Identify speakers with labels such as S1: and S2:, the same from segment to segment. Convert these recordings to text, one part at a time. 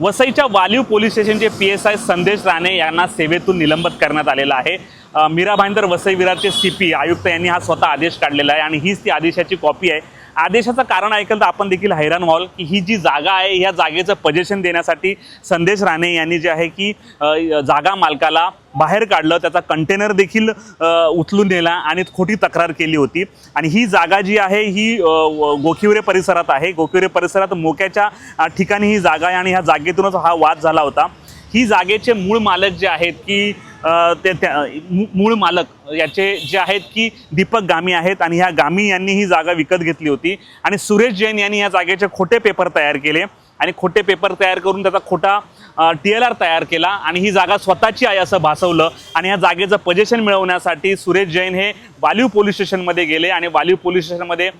S1: वसईच्या वालीव पोलीस स्टेशनचे P S I Sandesh Rane यांना सेवेतून निलंबित करण्यात आलेलं आहे. मीरा भाईंदर वसई विरारचे सी पी आयुक्त यांनी हा स्वतः आदेश काढलेला आहे आणि हीच ती आदेशाची कॉपी आहे. आदेशाचं कारण ऐकलं तर आपण देखील हैराण व्हाल की ही जी जागा आहे ह्या जागेचं पजेशन देण्यासाठी संदेश राणे यांनी जे आहे की जागा मालकाला बाहेर काढलं त्याचा कंटेनर देखील उचलून नेला आणि खोटी तक्रार केली होती. आणि ही जागा जी आहे ही गोखिवरे परिसरात आहे. गोखिवरे परिसरात मोक्याच्या ठिकाणी ही जागा आहे आणि ह्या जागेतूनच हा वाद झाला होता. ही जागेचे मूळ मालक जे आहेत की ते त्या- मू- मूळ मालक याचे जे आहेत की दीपक गामी आहेत आणि ह्या गामी यांनी ही जागा विकत घेतली होती. आणि सुरेश जैन यांनी या जागेचे खोटे पेपर तयार केले आणि खोटे पेपर तयार करून त्याचा खोटा टी एल आर तयार केला आणि ही जागा स्वतःची आहे असं भासवलं. आणि या जागेचं पजेशन मिळवण्यासाठी सुरेश जैन हे वालीव पोलीस स्टेशनमध्ये गेले आणि वालीव पोलीस स्टेशनमध्ये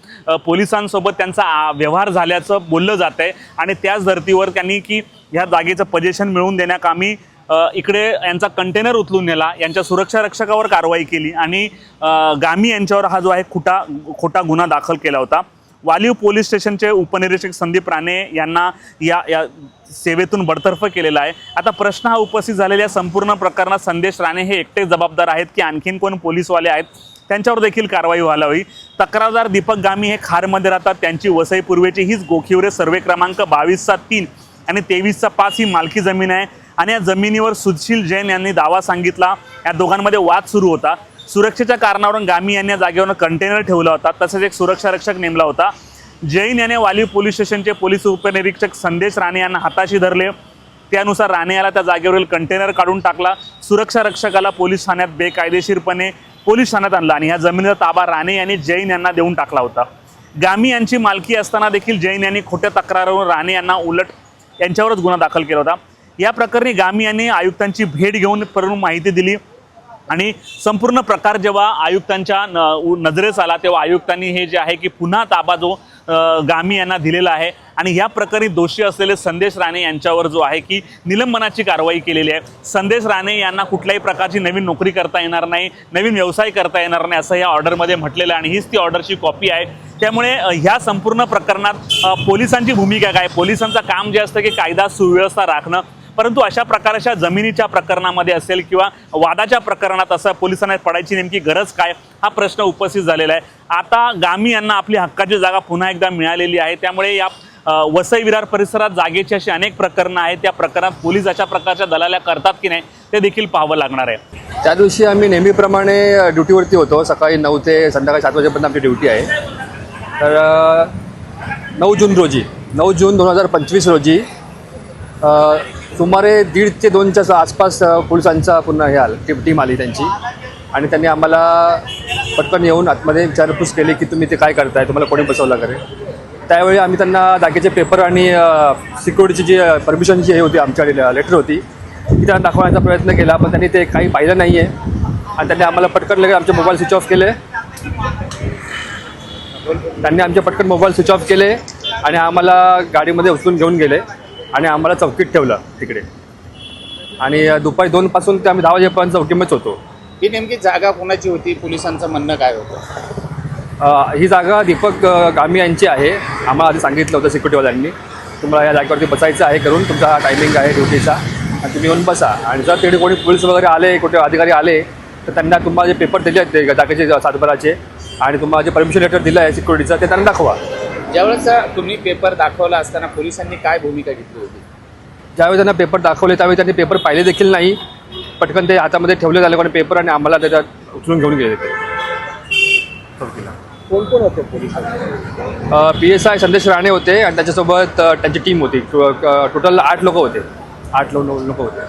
S1: पोलिसांसोबत त्यांचा व्यवहार झाल्याचं बोललं जात आहे आणि त्याच धर्तीवर त्यांनी की ह्या जागेचं पजेशन मिळवून देण्याकामी इकडे यांचा कंटेनर उचलून नेला यांच्या सुरक्षा रक्षकावर कारवाई केली आणि गामी यांच्यावर हा जो आहे खोटा खोटा गुन्हा दाखल केला होता. वालीव पोलीस स्टेशनचे उपनिरीक्षक संदीप राणे यांना या या सेवेतून बडतर्फ केलेला आहे. आता प्रश्न हा उपस्थित झालेल्या संपूर्ण प्रकरणात संदेश राणे हे एकटे जबाबदार आहेत की आणखीन कोण पोलीसवाले आहेत? त्यांच्यावर देखील कारवाई व्हायला हवी. तक्रारदार दीपक गामी हे खारमध्ये राहतात. त्यांची वसई पूर्वेची हीच गोखिवरे सर्वे क्रमांक बावीसचा तीन आणि तेवीसचा पाच ही मालकी जमीन आहे. आणि या जमिनीवर सुशील जैन यांनी दावा सांगितला. या दोघांमध्ये वाद सुरू होता. सुरक्षेच्या कारणावरून गामी यांनी या जागेवर कंटेनर ठेवला होता. तसेच एक सुरक्षा रक्षक नेमला होता. जैन याने वाली पोलीस स्टेशनचे पोलीस उपनिरीक्षक संदेश राणे यांना हाताशी धरले. त्यानुसार राणे याला त्या जागेवरील कंटेनर काढून टाकला. सुरक्षा रक्षकाला पोलीस ठाण्यात बेकायदेशीरपणे पोलीस ठाण्यात आणला आणि ह्या जमिनीचा ताबा राणे यांनी जैन यांना देऊन टाकला होता. गामी यांची मालकी असताना देखील जैन यांनी खोट्या तक्रारीवरून राणे यांना उलट यांच्यावरच गुन्हा दाखल केला होता. या प्रकरणी गामी यांनी आयुक्तांची भेट घेऊन परत माहिती दिली. आणि संपूर्ण प्रकार जेव्हा आयुक्तांच्या न उ- नजरेस आला तेव्हा आयुक्तांनी हे जे आहे की पुन्हा ताबा जो गामी यांना दिलेला आहे. आणि या प्रकरणी दोषी असलेले संदेश राणे यांच्यावर जो आहे की निलंबनाची कारवाई केलेली आहे. संदेश राणे यांना कुठल्याही प्रकारची नवीन नोकरी करता येणार नाही नवीन व्यवसाय करता येणार नाही असं या ऑर्डरमध्ये म्हटलेलं आहे. आणि हीच ती ऑर्डरची कॉपी आहे. त्यामुळे ह्या संपूर्ण प्रकरणात पोलिसांची भूमिका काय? पोलिसांचं काम जे असतं की कायदा सुव्यवस्था राखणं परंतु अशा प्रकारच्या जमिनीच्या प्रकरणामध्ये असेल किंवा वादाच्या प्रकरणात असं पोलिसांना पडायची नेमकी गरज काय हा प्रश्न उपस्थित झालेला आहे. आता गामी यांना आपली हक्काची जागा पुन्हा एकदा मिळालेली आहे. त्यामुळे या वसई विरार परिसरात जागेची अशी अनेक प्रकरणं आहेत. त्या प्रकरणात पोलीस अशा प्रकारच्या दलाल्या करतात की नाही ते देखील पाहावं लागणार आहे.
S2: त्या दिवशी आम्ही नेहमीप्रमाणे ड्युटीवरती होतो. सकाळी नऊ ते संध्याकाळी सात वाजेपर्यंत आमची ड्युटी आहे. तर नऊ जून रोजी नऊ जून दोन हजार पंचवीस रोजी सुमारे दीड ते दोनच्या आसपास पोलिसांचा पुन्हा हे आल टीम टीम आली त्यांची. आणि त्यांनी आम्हाला पटकन येऊन आतमध्ये विचारपूस केली की तुम्ही ते काय करताय तुम्हाला कोणी बसवलं करे त्यावेळी आम्ही त्यांना जागेचे पेपर आणि सिक्युरिटीची जी परमिशनची हे होती आमच्याकडे लेटर होती. ती त्यांना दाखवण्याचा प्रयत्न केला पण त्यांनी ते काही पाहिलं नाही आहे आणि त्यांनी आम्हाला पटकन लगेच आमचे मोबाईल स्विच ऑफ केले. त्यांनी आमचे पटकन मोबाईल स्विच ऑफ केले आणि आम्हाला गाडीमध्ये उचलून घेऊन गेले. आणि आम्हाला चौकीत ठेवलं तिकडे. आणि दुपारी दोनपासून ते आम्ही दहा वाजेपर्यंत चौकीमध्येच होतो.
S3: ही नेमकी जागा कोणाची होती? पोलिसांचं म्हणणं काय होतं?
S2: अ, ही जागा दीपक गामी यांची आहे. आम्हाला आधी सांगितलं होतं सिक्युरिटीवाल्यांनी. तुम्हाला या जागेवरती बसायचं आहे करून. तुमचा हा टायमिंग आहे ड्युटीचा. आणि तुम्ही येऊन बसा. आणि जर तिकडे कोणी पोलीस वगैरे आले कुठे अधिकारी आले तर त्यांना तुम्हाला जे पेपर दिले आहेत ते जागेचे सातबाराचे आणि तुम्हाला जे परमिशन लेटर दिलं आहे सिक्युरिटीचं ते त्यांना दाखवा.
S3: ज्यावेळेस तुम्ही पेपर दाखवला असताना पोलिसांनी काय भूमिका घेतली होती?
S2: ज्यावेळी त्यांना पेपर दाखवले त्यावेळी त्यांनी पेपर पाहिले देखील नाही. पटकन ते हातामध्ये ठेवले झाले कोणी पेपर आणि आम्हाला त्याच्यात उचलून घेऊन गेले
S3: कोण कोण होते police
S2: P S I Sandesh Rane होते आणि त्याच्यासोबत त्यांची टीम होती. टोटल आठ लोक होते. आठ लोक लोक होते.